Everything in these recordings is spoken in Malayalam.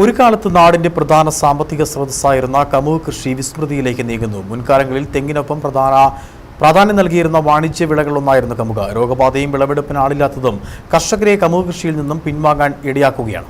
ഒരു കാലത്ത് നാടിന്റെ പ്രധാന സാമ്പത്തിക സ്രോതസ്സായിരുന്ന കമുക് കൃഷി വിസ്മൃതിയിലേക്ക് നീങ്ങുന്നു. മുൻകാലങ്ങളിൽ തെങ്ങിനൊപ്പം പ്രധാന പ്രാധാന്യം നൽകിയിരുന്ന വാണിജ്യ വിളകളൊന്നായിരുന്നു കമുക. രോഗബാധയും വിളവെടുപ്പിന് ആളില്ലാത്തതും കർഷകരെ കമുക് കൃഷിയിൽ നിന്നും പിൻവാങ്ങാൻ ഇടയാക്കുകയാണ്.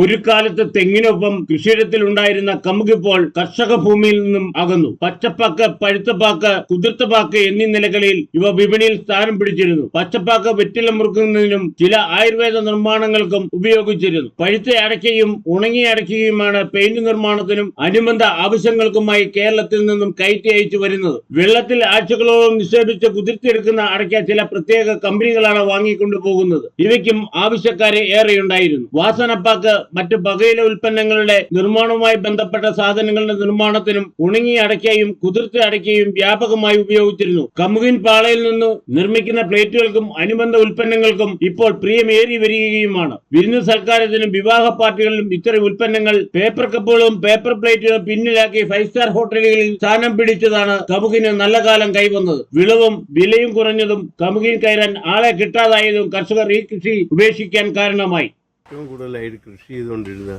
ഒരു കാലത്ത് തെങ്ങിനൊപ്പം കൃഷിയിടത്തിൽ ഉണ്ടായിരുന്ന കമുകിപ്പോൾ കർഷക ഭൂമിയിൽ നിന്നും അകന്നു. പച്ചപ്പാക്ക് പഴുത്തപ്പാക്ക് കുതിർത്തപ്പാക്ക് എന്നീ നിലകളിൽ ഇവ വിപണിയിൽ സ്ഥാനം പിടിച്ചിരുന്നു. പച്ചപ്പാക്ക് വെറ്റില മുറുക്കുന്നതിനും ചില ആയുർവേദ നിർമ്മാണങ്ങൾക്കും ഉപയോഗിച്ചിരുന്നു. പഴുത്ത അടയ്ക്കയും ഉണങ്ങിയ അടയ്ക്കയുമാണ് പെയിന്റ് നിർമ്മാണത്തിനും അനുബന്ധ ആവശ്യങ്ങൾക്കുമായി കേരളത്തിൽ നിന്നും കയറ്റി അയച്ചു വരുന്നത്. വെള്ളത്തിൽ ആഴ്ചകളോളം നിക്ഷേപിച്ച് കുതിർത്തിയെടുക്കുന്ന അടയ്ക്ക ചില പ്രത്യേക കമ്പനികളാണ് വാങ്ങിക്കൊണ്ടു പോകുന്നത് ഇവയ്ക്കും ആവശ്യക്കാരെ ഏറെയുണ്ടായിരുന്നു. വാസനപ്പാക്ക് മറ്റ് ബകയില ഉൽപ്പന്നങ്ങളുടെ നിർമ്മാണവുമായി ബന്ധപ്പെട്ട സാധനങ്ങളുടെ നിർമ്മാണത്തിനും ഉണങ്ങി അടയ്ക്കയും കുതിർത്ത് അടയ്ക്കയും വ്യാപകമായി ഉപയോഗിച്ചിരുന്നു. കമുകിൻ പാളയിൽ നിന്ന് നിർമ്മിക്കുന്ന പ്ലേറ്റുകൾക്കും അനുബന്ധ ഉൽപ്പന്നങ്ങൾക്കും ഇപ്പോൾ പ്രിയമേറി വരികയുമാണ്. വിരുന്ന് സൽക്കാരത്തിനും വിവാഹ പാർട്ടികളിലും ഇത്തരം ഉൽപ്പന്നങ്ങൾ പേപ്പർ കപ്പുകളും പേപ്പർ പ്ലേറ്റുകളും പിന്നിലാക്കി ഫൈവ് സ്റ്റാർ ഹോട്ടലുകളിൽ സ്ഥാനം പിടിച്ചതാണ് കമുകിന് നല്ല കാലം കൈവന്നത്. വിളവും വിലയും കുറഞ്ഞതും കമുകിൻ കയറാൻ ആളെ കിട്ടാതായതും കർഷകർ ഈ കൃഷി ഉപേക്ഷിക്കാൻ കാരണമായി. ഏറ്റവും കൂടുതലായിട്ട് കൃഷി ചെയ്തുകൊണ്ടിരുന്ന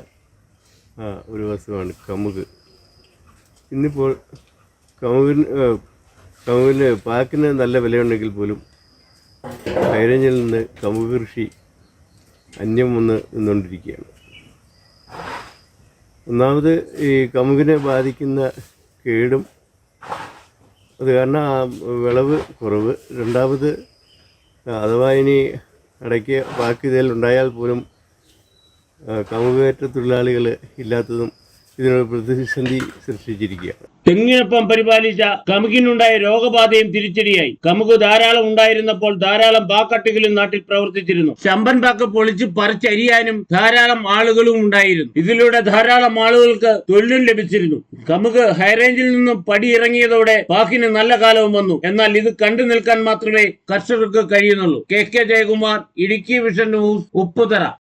ഒരു വസ്തുവാണ് കമുക്. ഇന്നിപ്പോൾ കമുകിന് കമുകിന് പാക്കിന് നല്ല വിലയുണ്ടെങ്കിൽ പോലും ഹൈറേഞ്ചിൽ നിന്ന് കമുക് കൃഷി അന്യം വന്ന് നിന്നുകൊണ്ടിരിക്കുകയാണ്. ഒന്നാമത് ഈ കമുകിനെ ബാധിക്കുന്ന കേടും അത് കാരണം വിളവ് കുറവ്. രണ്ടാമത് അഥവാ ഇനി ഇടയ്ക്ക് ബാക്കി ഇതിൽ ഉണ്ടായാൽ പോലും ആ, കമുകേറ്റ തൊഴിലാളികൾ ഇല്ലാത്തതും ഇതിനൊരു പ്രതിസന്ധി സൃഷ്ടിച്ചിരിക്കുകയാണ്. തെങ്ങിനൊപ്പം പരിപാലിച്ച കമുകിനുണ്ടായ രോഗബാധയും തിരിച്ചടിയായി. കമുക് ധാരാളം ഉണ്ടായിരുന്നപ്പോൾ ധാരാളം പാക്കട്ടുകളും നാട്ടിൽ പ്രവർത്തിച്ചിരുന്നു. ശമ്പൻ പാക്ക് പൊളിച്ച് പറിച്ചരിയാനും ധാരാളം ആളുകളും ഉണ്ടായിരുന്നു. ഇതിലൂടെ ധാരാളം ആളുകൾക്ക് തൊഴിലും ലഭിച്ചിരുന്നു. കമുക് ഹൈറേഞ്ചിൽ നിന്നും പടിയിറങ്ങിയതോടെ പാക്കിന് നല്ല കാലവും വന്നു. എന്നാൽ ഇത് കണ്ടു നിൽക്കാൻ മാത്രമേ കർഷകർക്ക് കഴിയുന്നുള്ളൂ. K K Jayakumar Idukki vision news Upputhara.